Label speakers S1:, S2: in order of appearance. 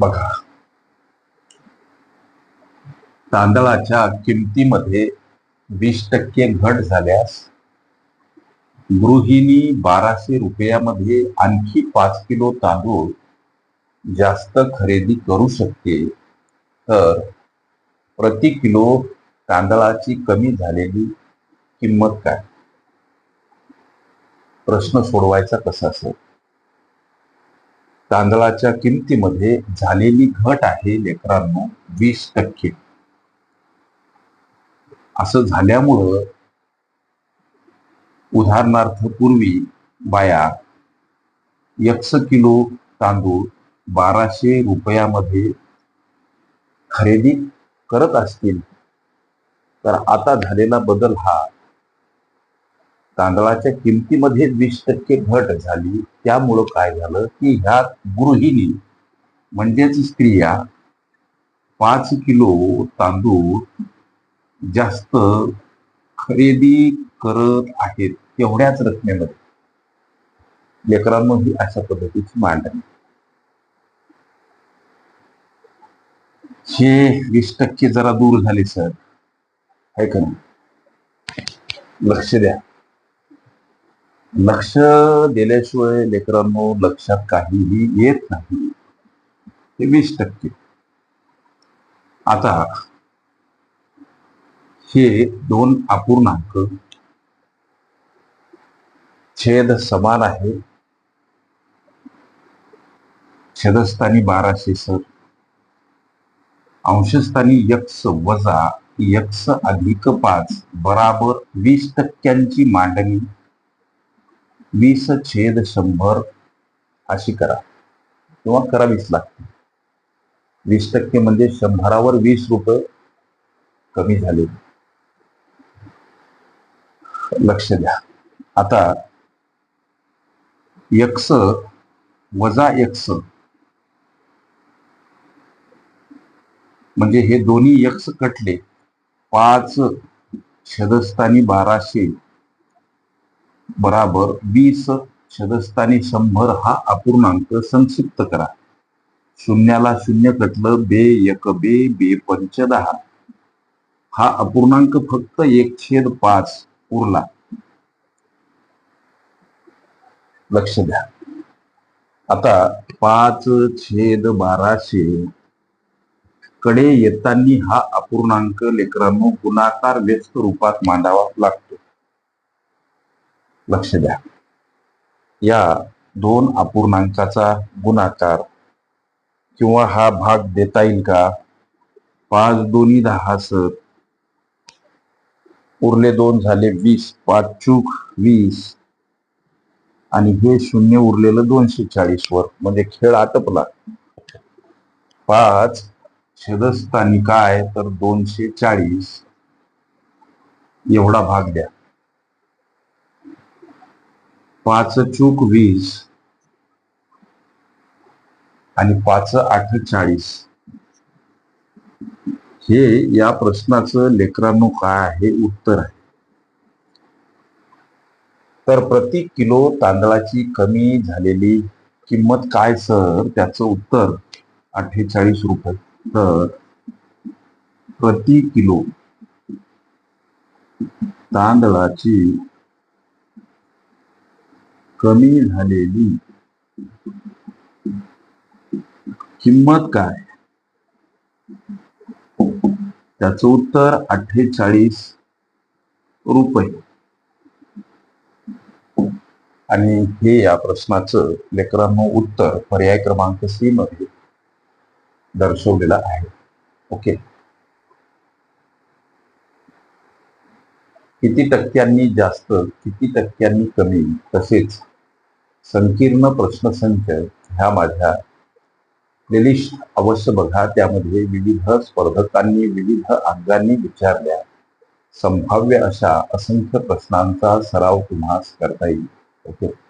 S1: बघा. तांदळाच्या किमतीमध्ये वीस टक्के घट झाल्यास गृहिणी बाराशे रुपयामध्ये आणखी पाच किलो तांदूळ जास्त खरेदी करू शकते. तर प्रति किलो तांदळाची कमी झालेली किंमत काय? प्रश्न सोडवायचा कसा असेल तांदळाच्या किमतीमध्ये झालेली घट आहे लेकरांनो वीस टक्के. असं झाल्यामुळं उदाहरणार्थ पूर्वी बाया एकशे किलो तांदूळ बाराशे रुपयामध्ये खरेदी करत असतील. तर आता झालेला बदल हा तांदळाच्या किमतीमध्ये वीस टक्के घट झाली. त्यामुळं काय झालं की ह्या गृहिणी म्हणजेच स्त्रिया पाच किलो तांदूळ जास्त खरेदी करत आहेत तेवढ्याच रकमेमध्ये. लेकरांनो ही अशा पद्धतीची मांडणी हे वीस टक्के जरा दूर झाले सर. आहे का नाही? लक्ष द्या. लक्ष दिल्याशिवाय लेकरांनो लक्षात काहीही येत नाही. ते वीस टक्के. आता हे दोन अपूर्णांक छेद समान आहे. छेदस्थानी बाराशे सर. अंशस्थानी यक्स वजा यक्स अधिक पाच बराबर वीस टक्क्यांची मांडणी वीस छेद शंभर अशी करा. किंवा करावीच लागते वीस टक्के म्हणजे शंभरावर वीस रुपये कमी झाले. लक्ष द्या. आता यक्स वजा यक्स म्हणजे हे दोन्ही यक्स कटले. पाच छदस्थानी बाराशे बराबर वीस छदस्थानी शंभर हा अपूर्णांक संक्षिप्त करा. शून्याला शून्य कटलं बे एक बे बे पंच दहा हा अपूर्णांक फक्त एक छेद पाच उरला. लक्ष द्या. आता पाच छेद बाराशे कडे येताना हा अपूर्णांक लेकरांनो गुणाकार व्यस्त रूपात मांडावा लागतो. लक्ष द्या. या दोन अपूर्णांकाचा गुणाकार किंवा हा भाग देता येईल का? पाच दोन्ही दहा सर. उरले दोन झाले वीस. पाच चूक वीस. आणि हे शून्य उरलेलं दोनशे चाळीस वर. म्हणजे खेळ आटपला. पाच छेदस्थानी काय तर दोनशे चाळीस. एवढा भाग द्या. पाच चूक वीस आणि पाच आठ चाळीस. हे या प्रश्नाचं लेकरांनो काय आहे? उत्तर आहे. तर प्रति किलो तांदळाची कमी झालेली किंमत काय सर? त्याचं उत्तर अठ्ठेचाळीस रुपये. तर प्रति किलो तांदळाची कमी झालेली किंमत काय? त्याचं उत्तर अठ्ठेचाळीस रुपये. आणि हे या प्रश्नाचं लेकरांनो उत्तर पर्याय क्रमांक सी मध्ये दर्शवलेलं आहे. ओके. किती टक्क्यांनी जास्त किती टक्क्यांनी कमी तसेच संकीर्ण प्रश्नसंच ह्या माझ्या प्लेलिस्ट अवश्य बघा. त्यामध्ये विविध स्पर्धकांनी विविध अंगांनी विचारल्या. संभाव्य अशा असंख्य प्रश्नांचा सराव तुम्हाला करता येईल. ओके.